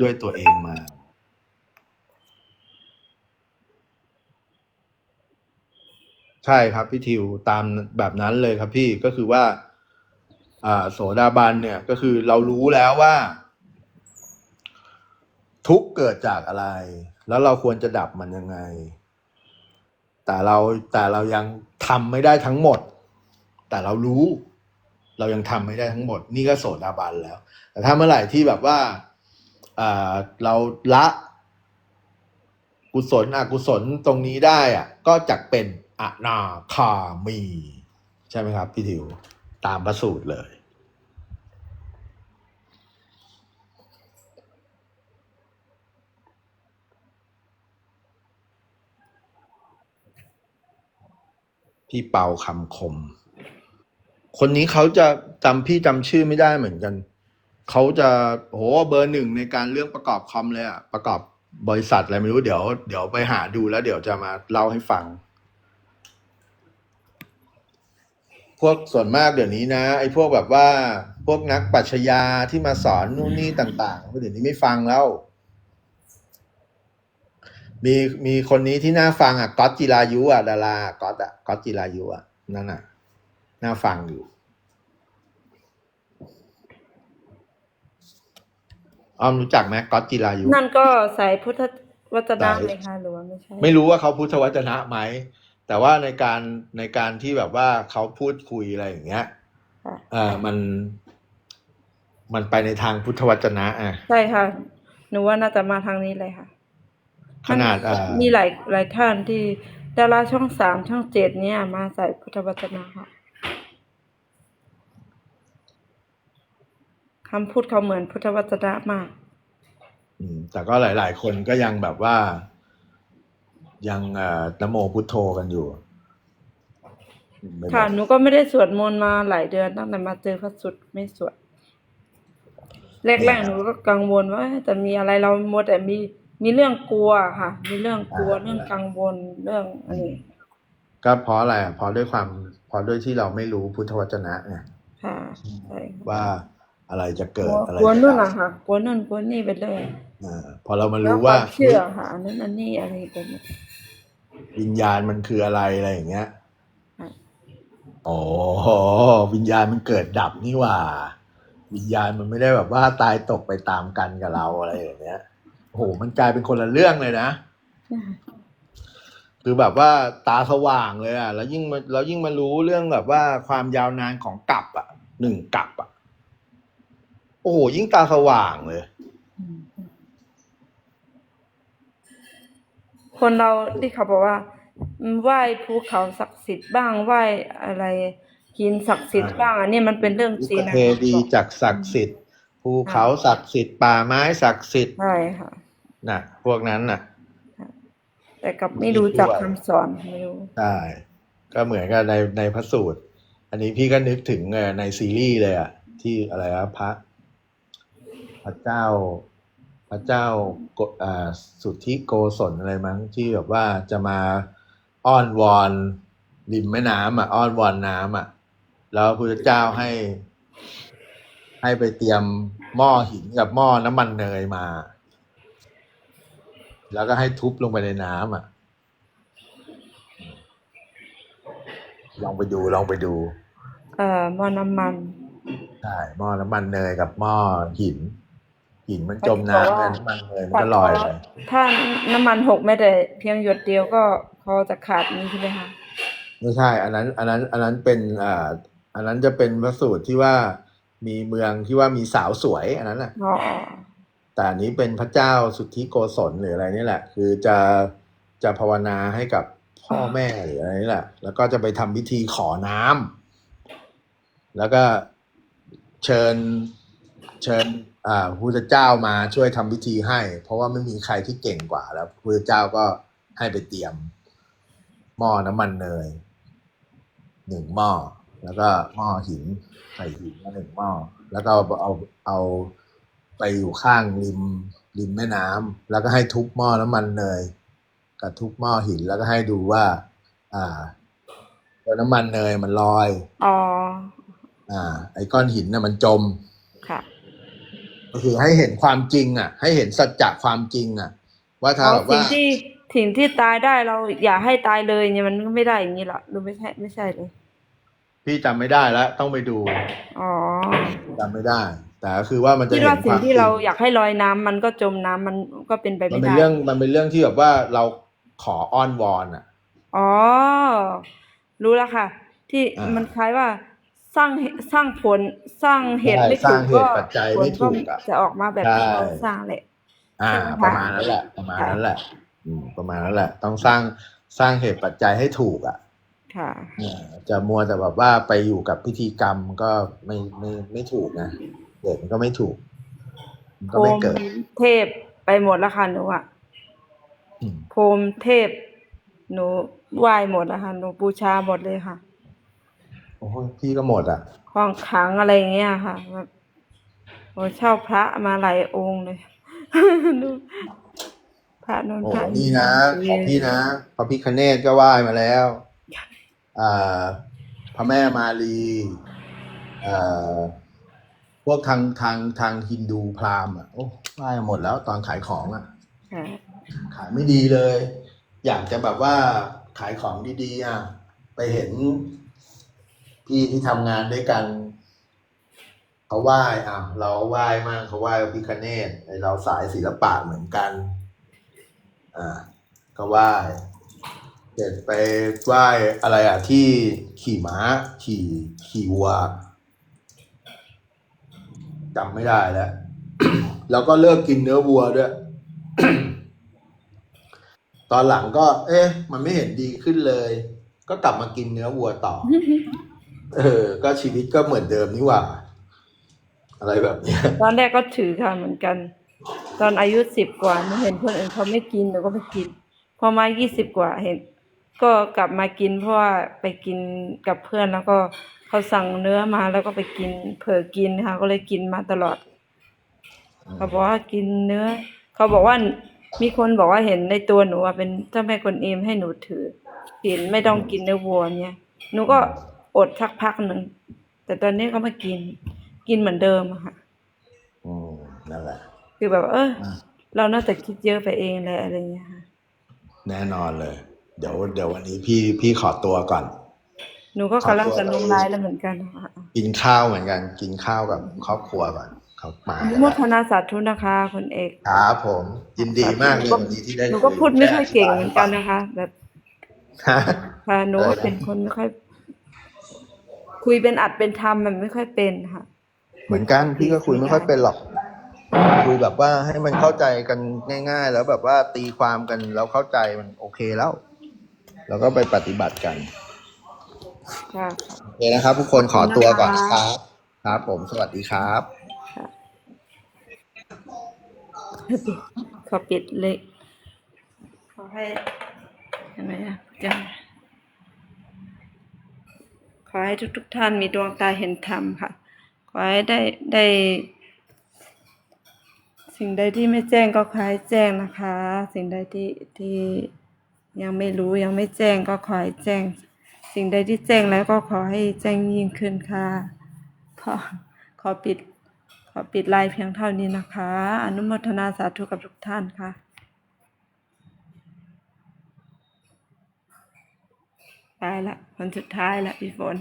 ด้วยตัวเองมาใช่ครับพี่ทิวตามแบบนั้นเลยครับพี่ก็คือว่า อ่า โสดาบันเนี่ยก็คือเรารู้แล้วว่า ทุกเกิดจากอะไร แล้วเราควรจะดับมันยังไง แต่เราแต่เรายังทำไม่ได้ทั้งหมด แต่เรารู้ เรายังทำไม่ได้ทั้งหมด นี่ก็โสดาบันแล้ว แต่ถ้าเมื่อไหร่ที่แบบว่า เราละกุศลอกุศลตรงนี้ได้อะก็จักเป็นอนาคามี ใช่ไหมครับพี่ทิวตามพระสูตรเลย พี่เป่าคำคม คนนี้เขาจะจำพี่จำชื่อไม่ได้เหมือนกัน เขาจะโหเบอร์หนึ่งในการเรื่องประกอบคอมเลยอะประกอบบริษัทอะไรไม่รู้เดี๋ยวเดี๋ยวไปหาดูแล้วเดี๋ยวจะมาเล่าให้ฟัง พวกส่วนมากเดี๋ยวนี้นะ ไอ้พวกแบบว่าพวกนักปัชญาที่มาสอนนู่นนี่ต่าง ๆ เดี๋ยวนี้ไม่ฟังแล้ว มีมีคนนี้ที่น่าฟังอะก๊อตจิรายุอะดาราก๊อตอะก๊อตจิรายุอะนั่นอะ น่าฟังอยู่ อ้อมรู้จักไหมก๊อตจิรายุ นั่นก็สายพุทธวจนะเลยค่ะหรือว่าไม่ใช่ไม่รู้ว่าเขาพุทธวจนะไหม แต่ว่าในการในการที่แบบว่าเขาพูดคุยอะไรอย่างเงี้ยค่ะเออมัน มันไปในทางพุทธวจนะอะ ใช่ค่ะ หนูว่าน่าจะมาทางนี้เลยค่ะขนาดมัอ่ามีหลายหลายท่านที่ดาราช่องสามช่องเจ็ดเนี่ยมาใส่พุทธวจนะค่ะ คำพูดเขาเหมือนพุทธวจนะมาก อืม แต่ก็หลาย ๆ คนก็ยังแบบว่า ยังเอ่อนโมพุทโธกันอยู่ไม่ค่ะแบบหนูก็ไม่ได้สวดมนต์มาหลายเดือนตั้งแต่มาเจอพระสุดไม่สวดแรกๆหนูก็กังวลว่าเอ๊ะจะมีอะไรเราหมดแต่มีมีเรื่องกลัวค่ะ มีเรื่องกลัวเรื่องกังวลเรื่องอะไรก็เพราะอะไรอะเพราะด้วยความเพราะด้วยที่เราไม่รู้พุทธวจนะไงค่ะใช่ค่ะว่า อะไรจะกเกิลัดวอะไรกลัวจะนู่นดัอะบค่ะกลัวนู่นกลัวนี่ไปเลยอ่าพอเรามาแล้วรู้คว่าวามเชื่อค่ะอันนั้นอันนี้อะไรไปหมดวิญญาณมันคืออะไรอะไรอย่างเงี้ยค่ะอ๋อวิญญาณมันเกิดดับนี่หว่า วิญญาณมันไม่ได้แบบว่าตายตกไปตามกันกับเราอะไรอย่างเงี้ยโอ้โหมันกลายเป็นคนละเรื่องเลยนะคือแบบว่าตาสว่างเลยอะ แล้วยิ่งมาแล้วยิ่งมารู้เรื่องแบบว่าความยาวนานของกลับอะหนึ่งกลับอะ โอ้โห ยิ่งตาสว่างเลยอืมคนเราที่เขาบอกว่าอืมไหว้ภูเขาศักดิ์สิทธิ์บ้างไหว้อะไรหินศักดิ์สิทธิ์บ้างอันนี้มันเป็นเรื่องจริงประนะเพดีจักศักดิ์สิทธิ์ภูเขาศักดิ์สิทธิ์ป่าไม้ศักดิ์สิทธิ์ใช่ค่ะน่ะ พวกนั้นน่ะ แต่กลับไม่รู้จักคำสอนไม่รู้ใช่ก็เหมือนกับในในพระสูตร อันนี้พี่ก็นึกถึงเอ่อในซีรีส์เลยอะที่อะไรวะพระ พระเจ้า พระเจ้าโกอ่าสุทธิโกศลอะไรมั้งที่แบบว่าจะมาอ้อนวอนริมแม่น้ำอะอ้อนวอนน้ำอะ แล้วพระพุทธเจ้าให้ ให้ไปเตรียมหม้อหินกับหม้อน้ำมันเนยมา แล้วก็ให้ทุบลงไปในน้ำอะ ลองไปดูลองไปดู เอ่อหมอน้ำมันใช่หม้อน้ำมันเนยกับหม้อหิน หินมันจมน้ำเนี่ยน้ำมันเนยมันก็ลอยไปถ้าน้ำมันหกแม้แต่เพียงหยดเดียวก็พอจะขาดนี้ใช่ไหมคะไม่ใช่ อันนั้น อันนั้น อันนั้นเป็นอ่าอันนั้นจะเป็นพระสูตรที่ว่ามีเมืองที่ว่ามีสาวสวยอันนั้นน่ะอ๋อแต่อันนี้เป็นพระเจ้าสุทธิโกศลหรืออะไรนี่แหละ คือจะจะภาวนาให้กับพ่อแม่หรืออะไรนี่แหละ แล้วก็จะไปทำพิธีขอน้ำแล้วก็เชิญ เชิญอ่าพระพุทธเจ้ามาช่วยทำพิธีให้ เพราะว่าไม่มีใครที่เก่งกว่าแล้วพระพุทธเจ้าก็ให้ไปเตรียมหม้อน้ำมันเนยหนึ่งหม้อแล้วก็หม้อหินใส่หินมาหนึ่งหม้อแล้วก็เอาเอาเอาไปอยู่ข้างริมริมแม่น้ำแล้วก็ให้ทุบหม้อน้ำมันเนยกับทุบหม้อหินแล้วก็ให้ดูว่า อ่าตัวน้ำมันเนยมันลอยอ๋ออ่า ไอ้ก้อนหินน่ะมันจมค่ะ ก็คือให้เห็นความจริง อะ ให้เห็นสัจจะความจริง อะ ว่าถ้าเอาแบบสิ่งว่า ที่สิ่งที่ตายได้เราอย่าให้ตายเลยเนี่ยมันก็ไม่ได้อย่างนี้หรอกดูไม่ใช่ไม่ใช่เลย พี่จำไม่ได้แล้วต้องไปดูอ๋อจำไม่ได้ แต่ก็คือว่ามันจะคิดเห็นว่าคสิ่งวามจที่ริงเราอยากให้ลอยน้ำมันก็จมน้ำมันก็เป็นไปมันไม่เป็นได้ เรื่องมันเป็นเรื่องที่แบบว่าเราขออ้อนวอนอะ อ๋อ รู้แล้วค่ะ ที่อ่ามั มันคล้ายว่า สร้างเหสร้างผลสร้างเหตุใช่ไม่สถูร้างกเหก็ตุปัจจัยผไม่ลถูก็กอะจะออกมาแบบที่เราสร้างแหละอ่าใช่ไหมคะประมาณนั้นแหละ ประมาณค่ะนั้นแหละอืมประมาณนั้นแหละ ต้องสร้างสร้างเหตุปัจจัยให้ถูกอะ ค่ะเนี่ยจะมัวแต่แบบว่าไปอยู่กับพิธีกรรมก็ไม่ไม่ไม่ถูกนะเกิดมันก็ไม่ถูก มันก็โพไม่มเกิดเทพไปหมดแล้วค่ะหนูอะอืมโพมเทพ หนูไหว้หมดแล้วค่ะหนูบูชาหมดเลยค่ะโอ้ยพี่ก็หมดอะของขลังอะไรอย่างเงี้ยค่ะแบบโอ้เช่าพระมาหลายองค์เลยดูพระนนท์โอ้พระนี่นะของพี่นะพระพิคเนตก็ไหว้มาแล้วอ่าพระแม่มารีอ่าพวกทางทางทางฮินดูพราหมณ์อะโอ้ไหว้มาหมดแล้วตอนขายของอะค่ะขายไม่ดีเลย อยากจะแบบว่าขายของดีๆอะไปเห็น พี่ที่ทำงานด้วยกันเขาไหว้อะเราไหว้มากเขาไหว้พิคเนตไอเราสายศิลปะเหมือนกัน อ่าก็ไหว้เด็ดไปไหว้อะไรอะที่ขี่ม้า ขี่ขี่วัวจำไม่ได้แล้ว แล้วก็เลิกกินเนื้อวัวด้วย ตอนหลังก็ เอ๊ะ มันไม่เห็นดีขึ้นเลย ก็กลับมากินเนื้อวัวต่อ เออ ก็ชีวิตก็เหมือนเดิมนี่หว่า อะไรแบบเนี้ยตอนแรกก็ถือค่ะเหมือนกัน ตอนอายุสิบกว่าหนูเห็นคนอื่นเขาไม่กินหนูก็ไม่กิน พอมายี่สิบกว่าเห็น ก็กลับมากินเพราะว่าไปกินกับเพื่อนแล้วก็เขาสั่งเนื้อมาแล้วก็ไปกินเผลอกินค่ะก็เลยกินมาตลอดเขาบอกว่ากินเนื้อ เขาบอกว่ามีคนบอกว่าเห็นในตัวหนูอะเป็นเจ้าแม่กวนอิมให้หนูถือเห็นไม่ต้องกินเนื้อวัวเนี่ย หนูก็ อดสักพักหนึ่ง แต่ตอนนี้ก็มากิน กินเหมือนเดิมอะค่ะ อืมนั่นแหละ คือแบบ เอออะเราน่าจะคิดเยอะไปเองเลยอะไรเงี้ยค่ะ แน่นอนเลย เดี๋ยวเดี๋ยววันนี้พี่พี่ขอตัวก่อน หนูก็กำลังจะลงไลน์แล้วเหมือนกันค่ะกินข้าวเหมือนกัน กินข้าวกับครอบครัวก่อนเขามาอนุโมทนาสาธุนะคะคุณเอก ครับผม ยินดีมากเลยวันนี้ที่ได้หนูก็พูดไม่ค่อยเก่งเหมือนกันนะนะคะ แบบ ฮะ ค่ะหนูก็เออเป็นคนไม่ค่อย คุยเป็นอัดเป็นธรรมมันไม่ค่อยเป็นค่ะ เหมือนกันพี่ก็คุยไม่ค่อยเป็นหรอก คุยแบบว่าให้มันเข้าใจกันง่าย ๆ แล้วแบบว่าตีความกันแล้วเข้าใจมันโอเคแล้ว แล้วก็ไปปฏิบัติกันค่ะโอเคนะครับ ทุกคนขอตัวก่อนนะครับ ครับ ผมสวัสดีครับขอปิดเลยขอให้ยังไงอะจังข อให้ทุกๆท่านมีดวงตาเห็นธรรมค่ะ ขอให้ได้ได้ สิ่งใดที่ไม่แจ้งก็ขอให้แจ้งนะคะ สิ่งใดที่ที่ยังไม่รู้ยังไม่แจ้งก็ขอให้แจ้ง สิ่งใดที่แจ้งแล้วก็ขอให้แจ้งยิ่งขึ้นค่ะ ขอขอปิดขอปิดไลน์เพียงเท่านี้นะคะ อนุโมทนาสาธุกับทุกท่านค่ะายละคนสุดท้ายละพี่ฝน